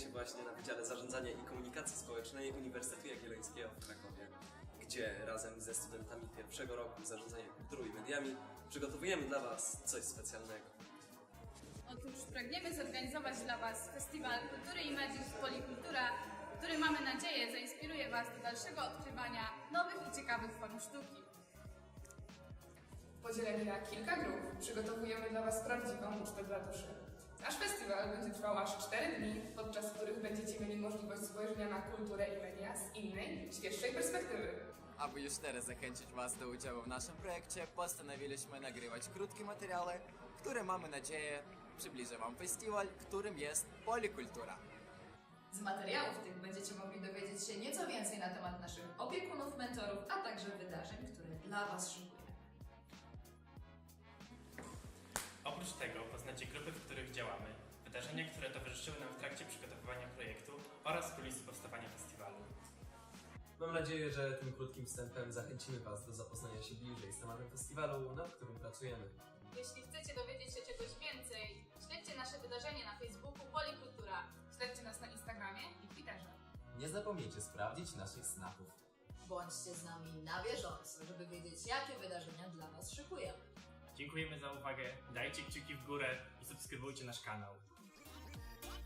się właśnie na Wydziale Zarządzania i Komunikacji Społecznej Uniwersytetu Jagiellońskiego w Krakowie, gdzie razem ze studentami pierwszego roku Zarządzania Kulturą i Mediami przygotowujemy dla Was coś specjalnego. Otóż pragniemy zorganizować dla Was Festiwal Kultury i Mediów Polikultura, który mamy nadzieję zainspiruje Was do dalszego odkrywania nowych i ciekawych form sztuki. Podzieleni na kilka grup, przygotowujemy dla Was prawdziwą ucztę dla duszy. Nasz festiwal będzie trwał aż 4 dni, podczas których będziecie mieli możliwość spojrzenia na kulturę i media z innej, świeższej perspektywy. Aby już teraz zachęcić Was do udziału w naszym projekcie, postanowiliśmy nagrywać krótkie materiały, które mamy nadzieję przybliżą Wam festiwal, którym jest Polikultura. Z materiałów tych będziecie mogli dowiedzieć się nieco więcej na temat naszych opiekunów, mentorów, a także wydarzeń, które dla Was szykujemy. Oprócz tego poznacie grupy, w wydarzenia, które towarzyszyły nam w trakcie przygotowywania projektu oraz kulisy powstawania festiwalu. Mam nadzieję, że tym krótkim wstępem zachęcimy Was do zapoznania się bliżej z tematem festiwalu, nad którym pracujemy. Jeśli chcecie dowiedzieć się czegoś więcej, śledźcie nasze wydarzenie na Facebooku Polikultura. Śledźcie nas na Instagramie i Twitterze. Nie zapomnijcie sprawdzić naszych snapów. Bądźcie z nami na bieżąco, żeby wiedzieć, jakie wydarzenia dla Was szykujemy. Dziękujemy za uwagę, dajcie kciuki w górę i subskrybujcie nasz kanał.